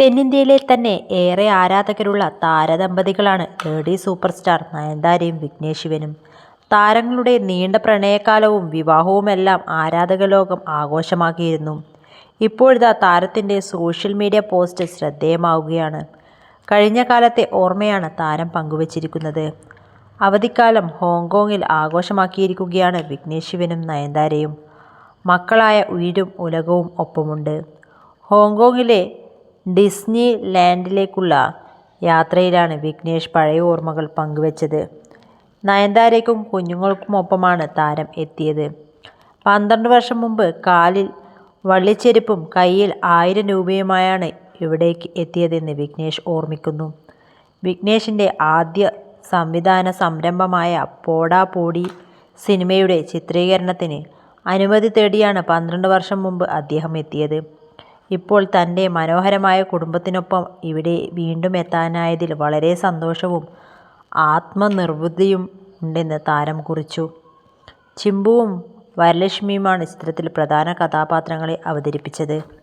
തെന്നിന്ത്യയിലെ തന്നെ ഏറെ ആരാധകരുള്ള താരദമ്പതികളാണ് ലേഡി സൂപ്പർ സ്റ്റാർ നയൻതാരയും വിഘ്നേഷ് ശിവനും. താരങ്ങളുടെ നീണ്ട പ്രണയകാലവും വിവാഹവുമെല്ലാം ആരാധകലോകം ആഘോഷമാക്കിയിരുന്നു. ഇപ്പോഴിതാ താരത്തിന്റെ സോഷ്യൽ മീഡിയ പോസ്റ്റ് ശ്രദ്ധേയമാവുകയാണ്. കഴിഞ്ഞ കാലത്തെ ഓർമ്മയാണ് താരം പങ്കുവച്ചിരിക്കുന്നത്. അവധിക്കാലം ഹോങ്കോങ്ങിൽ ആഘോഷമാക്കിയിരിക്കുകയാണ് വിഘ്നേഷ് ശിവനും നയൻതാരയും. മക്കളായ ഉയിരും ഉലകവും ഒപ്പമുണ്ട്. ഹോങ്കോങ്ങിലെ ഡിസ്നി ലാൻഡിലേക്കുള്ള യാത്രയിലാണ് വിഘ്നേഷ് പഴയ ഓർമ്മകൾ പങ്കുവച്ചത്. നയൻതാരയ്ക്കും കുഞ്ഞുങ്ങൾക്കുമൊപ്പമാണ് താരം എത്തിയത്. പന്ത്രണ്ട് വർഷം മുമ്പ് കാലിൽ വള്ളിച്ചെരുപ്പും കയ്യിൽ ആയിരം രൂപയുമായാണ് ഇവിടേക്ക് എത്തിയതെന്ന് വിഘ്നേഷ് ഓർമ്മിക്കുന്നു. വിഘ്നേഷിന്റെ ആദ്യ സംവിധാന സംരംഭമായ പോടാ പോടി സിനിമയുടെ ചിത്രീകരണത്തിന് അനുമതി തേടിയാണ് പന്ത്രണ്ട് വർഷം മുമ്പ് അദ്ദേഹം എത്തിയത്. ഇപ്പോൾ തന്റെ മനോഹരമായ കുടുംബത്തിനൊപ്പം ഇവിടെ വീണ്ടും എത്താനായതിൽ വളരെ സന്തോഷവും ആത്മനിർവൃതിയും ഉണ്ടെന്ന് താരം കുറിച്ചു. ചിമ്പുവും വരലക്ഷ്മിയുമാണ് ചിത്രത്തിൽ പ്രധാന കഥാപാത്രങ്ങളെ അവതരിപ്പിച്ചത്.